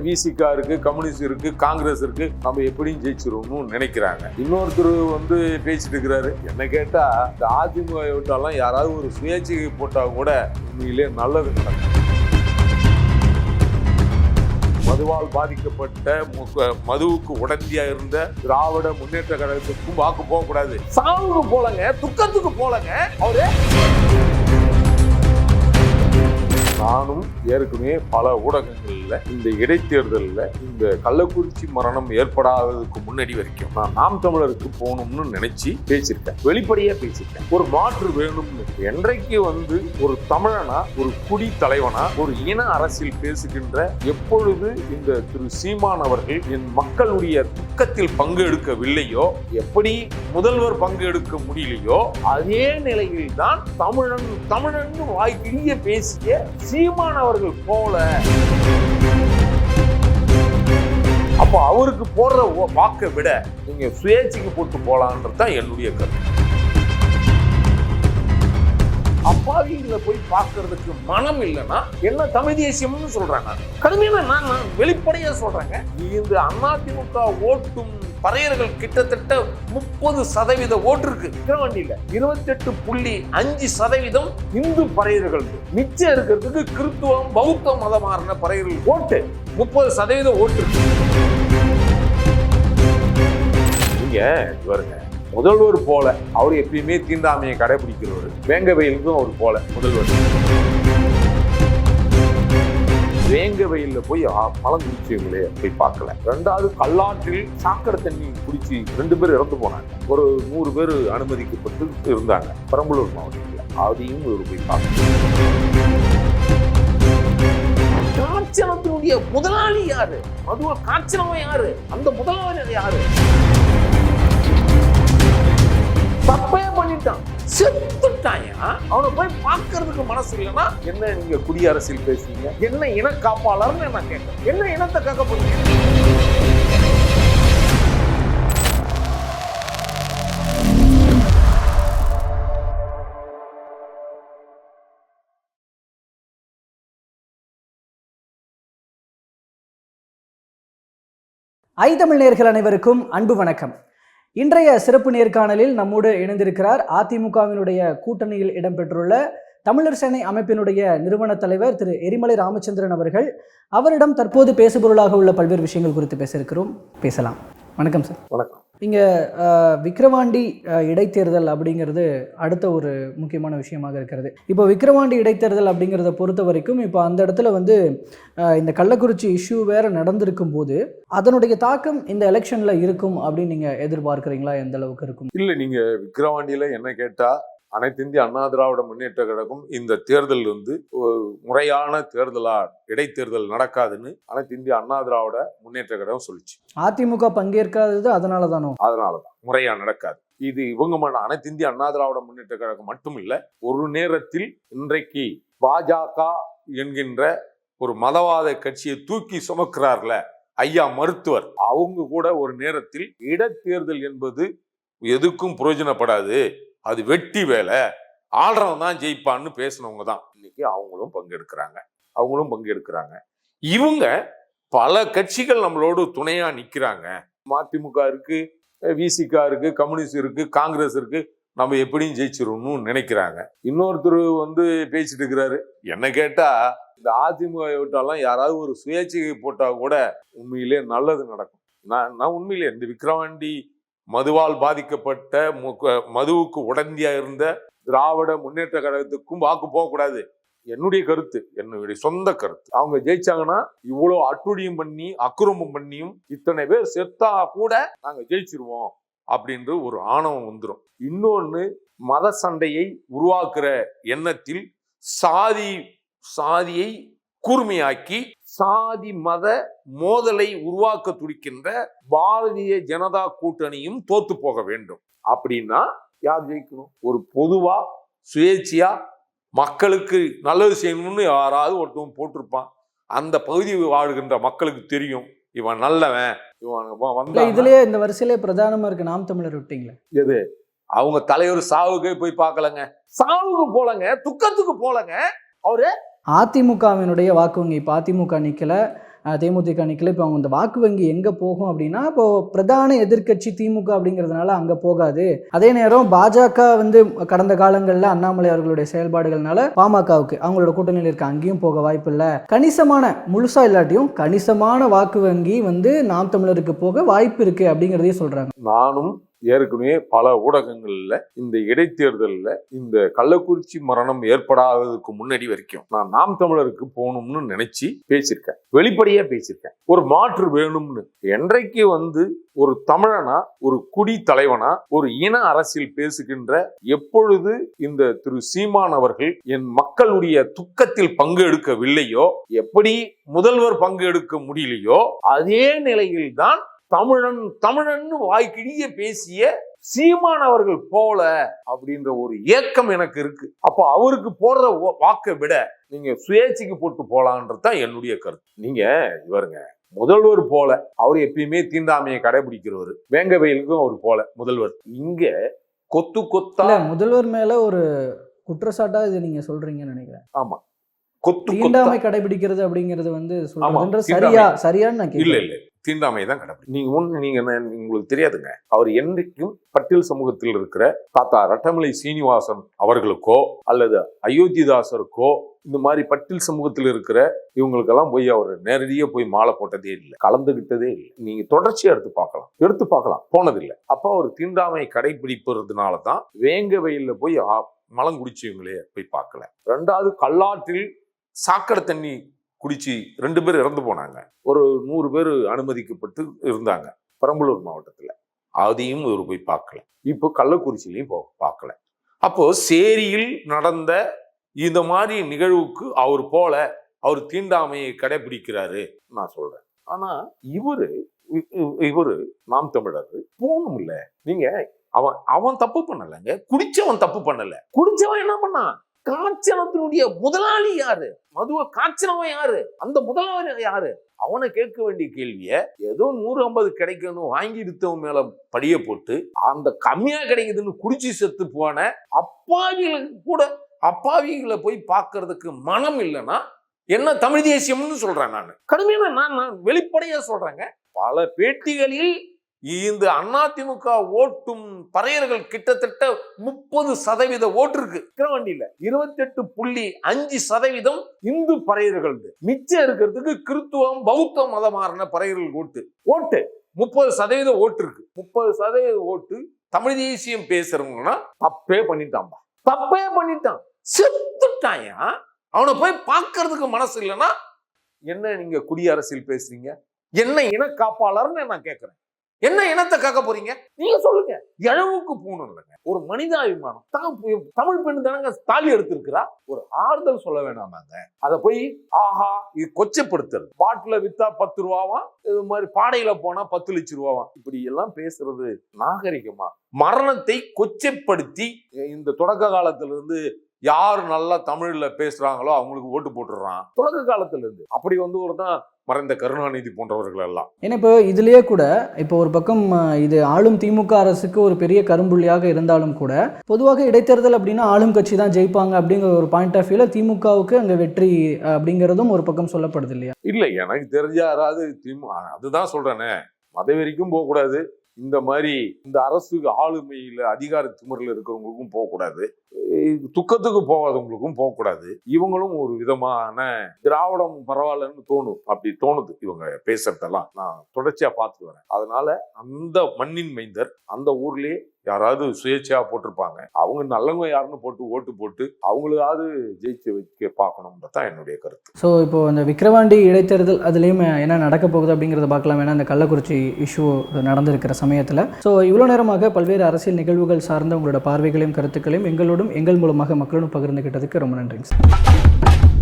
விசிகா இருக்குது கம்யூனிஸ்ட் இருக்கு காங்கிரஸ் இருக்குது நம்ம எப்படியும் ஜெயிச்சிருவோம்னு நினைக்கிறாங்க. இன்னொருத்தர் வந்து பேசிட்டு இருக்கிறாரு. என்ன கேட்டால் இந்த அதிமுக விட்டாலாம் யாராவது ஒரு சுயேட்சையை போட்டால் கூட உண்மையிலே நல்லது நடக்கும். மதுவால் பாதிக்கப்பட்ட மு- மதுவுக்கு உடந்தையா இருந்த திராவிட முன்னேற்ற கழகத்துக்கும் வாக்கு போக கூடாது. சாவுக்கு போலங்க துக்கத்துக்கு போலங்க அவரு. நானும் ஏற்கனவே பல ஊடகங்கள் தேர்தலில் இந்த இடைத்தேர்தலில் இந்த கள்ளக்குறிச்சி மரணம் ஏற்படாததுக்கு முன்னாடி வரைக்கும் நான் நாம் தமிழருக்கு போகணும்னு நினைச்சு பேசியிருக்கேன். வெளிப்படையாக பேசியிருக்கேன். ஒரு மாற்று வேணும்னு என்றைக்கு வந்து ஒரு தமிழனா ஒரு குடி தலைவனா ஒரு இன அரசியல் பேசுகின்ற எப்பொழுது இந்த திரு சீமான் அவர்கள் என் மக்களுடைய துக்கத்தில் பங்கு எடுக்கவில்லையோ எப்படி முதல்வர் பங்கு எடுக்க முடியலையோ அதே நிலையில் தான் தமிழன் தமிழன் வாய்க்கிழிய பேசிய சீமான் அவர்கள் போல. அப்போ அவருக்கு போடுற வாக்கை விட நீங்க சுயேட்சைக்கு போட்டு போலான்றது தான் என்னுடைய கருத்து. அப்பாவிங்களை போய் பார்க்கறதுக்கு மனம் இல்லைன்னா என்ன தமிழ் தேசியம்னு சொல்றாங்க. கடுமையான நான் நான் வெளிப்படையா சொல்றேங்க. இந்த அதிமுக ஓட்டும் பறையர்கள் கிட்டத்தட்ட முப்பது சதவீத ஓட்டு இருக்கு. விக்கிரவாண்டியில இருபத்தெட்டு புள்ளி அஞ்சு சதவீதம் இந்து பறையர்கள். மிச்சம் இருக்கிறதுக்கு கிறித்துவம் பௌத்த மதமாறின பறையர்கள் ஓட்டு. முப்பது சதவீத ஓட்டு இருக்கு. நீங்க பாருங்க. முதல்வர் போல அவர் எப்பயுமே தீண்டாமையை கடைபிடிக்கிறவர். வேங்கவயலுக்கும் அவர் போல முதல்வர். வேங்க வெயில்ல போய் பழம் மலம் குடிச்சவங்களே போய் பார்க்கல. ரெண்டாவது கல்லாற்றில் சாக்கடை தண்ணி குடிச்சு ரெண்டு பேர் இறந்து போனாங்க. ஒரு நூறு பேர் அனுமதிக்கப்பட்டு இருந்தாங்க பெரம்பலூர் மாவட்டத்தில். அதையும் இவர் போய் பார்க்கல. காய்ச்சலத்தினுடைய முதலாளி யாரு? மதுவ காய்ச்சலவன் யாரு? அந்த முதலாளி யாரு? அவனை போய் பார்க்கறதுக்கு மனசு இல்லைன்னா என்ன நீங்க குடி அரசியல் பேசுறீங்க? என்ன இன காப்பாளர்னு நான் கேட்டேன் என்ன இனத்தை காக்க போறீங்க? ஐ தமிழ் அனைவருக்கும் அன்பு வணக்கம். இன்றைய சிறப்பு நேர்காணலில் நம்மோடு இணைந்திருக்கிறார் அதிமுகவினுடைய கூட்டணியில் இடம்பெற்றுள்ள தமிழர் சேனை அமைப்பினுடைய நிறுவன தலைவர் திரு எரிமலை ராமச்சந்திரன் அவர்கள். அவரிடம் தற்போது பேசுபொருளாக உள்ள பல்வேறு விஷயங்கள் குறித்து பேச இருக்கிறோம் பேசலாம். வணக்கம் சார். வணக்கம். இங்கே விக்ரவாண்டி இடைத்தேர்தல் அப்படிங்கிறது அடுத்த ஒரு முக்கியமான விஷயமாக இருக்கிறது. இப்போ விக்ரவாண்டி இடைத்தேர்தல் அப்படிங்கிறத பொறுத்த வரைக்கும் இப்போ அந்த இடத்துல வந்து இந்த கள்ளக்குறிச்சி இஷ்யூ வேறு நடந்திருக்கும் போது அதனுடைய தாக்கம் இந்த எலெக்ஷனில் இருக்கும் அப்படின்னு நீங்கள் எதிர்பார்க்குறீங்களா? எந்த அளவுக்கு இருக்கும்? இல்லை நீங்கள் விக்ரவாண்டியில் என்ன கேட்டால் அனைத்து இந்திய அண்ணா திராவிட முன்னேற்ற கழகம் இந்த தேர்தல் வந்து முறையான தேர்தலா இடைத்தேர்தல் நடக்காதுன்னு அனைத்து இந்திய அண்ணா திராவிட முன்னேற்ற கழகம் சொல்லிச்சு. அதிமுக பங்கேற்காதது அதனால தானோ அதனாலதான். முறையா நடக்காது. இது இவங்க அனைத்து இந்திய அண்ணா திராவிட முன்னேற்ற கழகம் மட்டும் இல்ல ஒரு நேரத்தில் இன்றைக்கு பாஜக என்கின்ற ஒரு மதவாத கட்சியை தூக்கி சுமக்கிறார்ல ஐயா மருத்துவர். அவங்க கூட ஒரு நேரத்தில் இடைத்தேர்தல் என்பது எதுக்கும் பிரயோஜனப்படாது அது வெட்டி வேலை. ஆள்றவன் தான் ஜெயிப்பான்னு பேசினவங்க தான். இன்னைக்கு அவங்களும் பங்கெடுக்கிறாங்க. அவங்களும் பங்கெடுக்கிறாங்க. இவங்க பல கட்சிகள் நம்மளோடு துணையா நிக்கிறாங்க. மதிமுக இருக்கு விசிகா இருக்கு கம்யூனிஸ்ட் இருக்கு காங்கிரஸ் இருக்கு. நம்ம எப்படியும் ஜெயிச்சிடணும்னு நினைக்கிறாங்க. இன்னொருத்தர் வந்து பேசிட்டு இருக்கிறாரு. என்ன கேட்டா இந்த அதிமுக விட்டாலாம் யாராவது ஒரு சுயேட்சை போட்டா கூட உண்மையிலே நல்லது நடக்கும். நான் நான் உண்மையிலே இந்த விக்ரவாண்டி மதுவால் பாதிக்கப்பட்ட மு- மதுவுக்கு உடந்தியாக இருந்த திராவிட முன்னேற்ற கழகத்துக்கும் வாக்கு போகக்கூடாது என்னுடைய கருத்து என்னுடைய சொந்த கருத்து. அவங்க ஜெயிச்சாங்கன்னா இவ்வளோ அட்டுழியம் பண்ணி அக்கிரமம் பண்ணியும் இத்தனை பேர் செத்தா கூட நாங்கள் ஜெயிச்சிருவோம் அப்படின்ற ஒரு ஆணவம் வந்துடும் இன்னொன்று மத சண்டையை உருவாக்குற எண்ணத்தில் சாதி சாதியை கூர்மையாக்கி சாதி மத மோதலை உருவாக்க துடிக்கின்ற பாரதிய ஜனதா கூட்டணியும் தோத்து போக வேண்டும். அப்படின்னா யார் ஜெயிக்கணும்? ஒரு பொதுவா சுயேட்சையா மக்களுக்கு நல்லது செய்யணும்னு யாராவது ஒருத்தவன் போட்டிருப்பான். அந்த பகுதி வாழ்கின்ற மக்களுக்கு தெரியும் இவன் நல்லவன் இவன் வந்தா இதுலயே இந்த வரிசையிலே பிரதானமாக இருக்கு நாம் தமிழர் விட்டீங்களே. எது? அவங்க தலைவர் சாவுக்கே போய் பார்க்கலங்க. சாவுக்கு போலங்க துக்கத்துக்கு போலங்க. அவரு அதிமுகவினுடைய வாக்கு வங்கி இப்போ அதிமுக நிற்கலை தேமுதிக நிற்கலை இப்போ அவங்க இந்த வாக்கு வங்கி எங்கே போகும் அப்படின்னா இப்போது பிரதான எதிர்க்கட்சி திமுக அப்படிங்கிறதுனால அங்கே போகாது. அதே நேரம் பாஜக வந்து கடந்த காலங்களில் அண்ணாமலை அவர்களுடைய செயல்பாடுகள்னால பாமகவுக்கு அவங்களோட கூட்டணியில் இருக்க அங்கேயும் போக வாய்ப்பு இல்லை கணிசமான முழுசாக இல்லாட்டியும் கணிசமான வாக்கு வங்கி வந்து நாம் தமிழருக்கு போக வாய்ப்பு இருக்குது அப்படிங்கிறதையும் சொல்கிறாங்க நானும் ஏற்கனவே பல ஊடகங்களில் இந்த இடைத்தேர்தலில் இந்த கள்ளக்குறிச்சி மரணம் ஏற்படாததுக்கு முன்னாடி வரைக்கும் நான் நாம் தமிழருக்கு போகணும்னு நினைச்சு பேசியிருக்கேன். வெளிப்படையா பேசியிருக்கேன். ஒரு மாற்று வேணும்னு. என்றைக்கு வந்து ஒரு தமிழனா ஒரு குடி தலைவனா ஒரு இன அரசியல் பேசுகின்ற எப்பொழுது இந்த திரு சீமான் அவர்கள் என் மக்களுடைய துக்கத்தில் பங்கு எடுக்கவில்லையோ எப்படி முதல்வர் பங்கு எடுக்க முடியலையோ அதே நிலையில்தான் தமிழன் தமிழன் வாய்க்கிழிய பேசிய சீமான் அவர்கள் போல அப்படின்ற ஒரு ஏக்கம் எனக்கு இருக்கு. அப்போ அவருக்கு போடுற வாக்கை விட நீங்க சுயேட்சைக்கு போட்டு போலான்றது தான் என்னுடைய கருத்து. நீங்க இவருங்க முதல்வர் போல அவர் எப்பயுமே தீண்டாமையை கடைபிடிக்கிறவர். வேங்க வயலுக்கும் அவர் போல முதல்வர். இங்க கொத்து கொத்தா முதல்வர் மேல ஒரு குற்றச்சாட்டா இது நீங்க சொல்றீங்கன்னு நினைக்கிறேன். ஆமா. கொத்து தீண்டாமை கடைபிடிக்கிறது அப்படிங்கிறது வந்து. சரியா சரியான்னு நான் இல்ல இல்ல. தீண்டாமை தான் கடமை நீங்க ஒன்று நீங்க என்ன- உங்களுக்கு தெரியாதுங்க. அவர் என்றைக்கும் பட்டியல் சமூகத்தில் இருக்கிற தாத்தா ரட்டமலை சீனிவாசன் அவர்களுக்கோ அல்லது அயோத்திதாசருக்கோ இந்த மாதிரி பட்டியல் சமூகத்தில் இருக்கிற இவங்களுக்கெல்லாம் போய் அவர் நேரடியாக போய் மாலை போட்டதே இல்லை. கலந்துகிட்டதே இல்லை. நீங்கள் தொடர்ச்சியாக எடுத்து பார்க்கலாம். எடுத்து பார்க்கலாம். போனதில்லை. அப்போ அவர் தீண்டாமை கடைபிடிப்பதுனால தான் வேங்க வெயிலில் போய் மலம் குடிச்சவங்களே போய் பார்க்கல. ரெண்டாவது கல்லாற்றில் சாக்கடை தண்ணி குடிச்சு ரெண்டு பேர் இறந்து போனாங்க. ஒரு நூறு பேர் அனுமதிக்கப்பட்டு இருந்தாங்க. பெரம்பலூர் மாவட்டத்தில். அதையும் இவர் போய் பார்க்கல. இப்போ கள்ளக்குறிச்சிலையும் போ பார்க்கல. அப்போ சேரியில் நடந்த இந்த மாதிரி நிகழ்வுக்கு அவர் போல அவர் தீண்டாமையை கடைபிடிக்கிறாரு. நான் சொல்றேன். ஆனா இவரு இ- இ- இவரு நாம் தமிழர் போகணும் இல்ல. நீங்க அவன் அவன் தப்பு பண்ணலைங்க. குடிச்சவன் தப்பு பண்ணல. குடிச்சவன் என்ன பண்ணான்? காய்ச்சலத்தினுடைய முதலாளி யாரு? மதுவை காய்ச்சலவன் யாரு? அந்த முதலாளி யாரு? அவனை கேட்க வேண்டிய கேள்விய ஏதோ நூறு ஐம்பது கிடைக்கணும் வாங்கி இருத்தவன் மேல படிய போட்டு அந்த கம்மியா கிடைக்குதுன்னு குடிச்சு செத்து போன அப்பாவிகளுக்கு கூட அப்பாவிகளை போய் பார்க்கறதுக்கு மனம் இல்லைன்னா என்ன தமிழ் தேசியம்னு சொல்றேன் நான். கடுமையான நான் நான் வெளிப்படையா சொல்றேங்க. பல பேட்டிகளில் இந்த அதிமுக ஓட்டும் பறையர்கள் கிட்டத்தட்ட முப்பது சதவீத ஓட்டு இருக்கு. விக்கிரவாண்டியில இருபத்தெட்டு புள்ளி அஞ்சு சதவீதம் இந்து பறையர்கள் மிச்சம் இருக்கிறதுக்கு கிறித்துவம் பௌத்த மதமாறின பறையர்கள் ஓட்டு. ஓட்டு. முப்பது சதவீத ஓட்டு இருக்கு. முப்பது சதவீத ஓட்டு தமிழ் தேசியம் பேசுறவங்கன்னா தப்பே பண்ணிட்டான்பா தப்பே பண்ணிட்டான். செத்துட்டாயா? அவனை போய் பார்க்கறதுக்கு மனசு இல்லைன்னா என்ன நீங்க குடியரசியல் பேசுறீங்க? என்ன இன காப்பாளர்னு நான் கேட்கிறேன் என்ன இனத்தை காக்க போறீங்க? நீங்க சொல்லுங்க. இழவுக்கு போகணும் இல்லைங்க. ஒரு மனிதாபிமானம். தான் தமிழ் பெண் தானங்க தாலி எடுத்திருக்கிறா. ஒரு ஆறுதல் சொல்ல வேணாமாங்க. அதை போய் ஆஹா இது கொச்சப்படுத்துறது பாட்டில் வித்தா பத்து ரூபாவா இது மாதிரி பாடையில போனா பத்து லட்சம் ரூபாவா இப்படி எல்லாம் பேசுறது நாகரிகமா? மரணத்தை கொச்சைப்படுத்தி இந்த தொடக்க காலத்துல இருந்து யார் நல்லா தமிழ்ல பேசுறாங்களோ அவங்களுக்கு ஓட்டு போட்டுடுறான். தொடக்க காலத்துல இருந்து அப்படி வந்து ஒரு தான் மறைந்த கருணாநிதி போன்றவர்கள் எல்லாம் ஏன்னா இப்போ இதுலயே கூட இப்போ ஒரு பக்கம் இது ஆளும் திமுக அரசுக்கு ஒரு பெரிய கரும்புள்ளியாக இருந்தாலும் கூட பொதுவாக இடைத்தேர்தல் அப்படின்னா ஆளும் கட்சி தான் ஜெயிப்பாங்க அப்படிங்கிற ஒரு பாயிண்ட் ஆஃப் வியூல திமுகவுக்கு அங்க வெற்றி அப்படிங்கிறதும் ஒரு பக்கம் சொல்லப்படுது இல்லையா? இல்ல எனக்கு தெரிஞ்ச யாராவது திமு அதுதான் சொல்றேனே. மதவெறிக்கும் போகக்கூடாது. இந்த மாதிரி இந்த அரசு ஆளுமையில் அதிகார திமிரில் இருக்கிறவங்களுக்கும் போகக்கூடாது. துக்கத்துக்கு போகாதவங்களுக்கும் போகக்கூடாது. இவங்களும் ஒரு விதமான திராவிடம் பரவாயில்லன்னு தோணும். அப்படி தோணுது. இவங்க பேசுறதெல்லாம் நான் தொடர்ச்சியாக பார்த்துட்டு வரேன். அதனால அந்த மண்ணின் மைந்தர் அந்த ஊர்லேயே யாராவது சுயேட்சையாக போட்டிருப்பாங்க. அவங்க நல்லவங்க யாருன்னு போட்டு ஓட்டு போட்டு அவங்களாவது ஜெயிச்சு வைக்க பார்க்கணுன்றது தான் என்னுடைய கருத்து. ஸோ இப்போ இந்த விக்கிரவாண்டி இடைத்தேர்தல் அதுலேயும் என்ன நடக்க போகுது அப்படிங்கிறத பார்க்கலாம். ஏன்னா இந்த கள்ளக்குறிச்சி இஷ்யூ நடந்திருக்கிற சமயத்தில். ஸோ இவ்வளோ நேரமாக பல்வேறு அரசியல் நிகழ்வுகள் சார்ந்த உங்களோட பார்வைகளையும் கருத்துக்களையும் எங்களோடும் எங்கள் மூலமாக மக்களோடும் பகிர்ந்துகிட்டதுக்கு ரொம்ப நன்றிங்க சார்.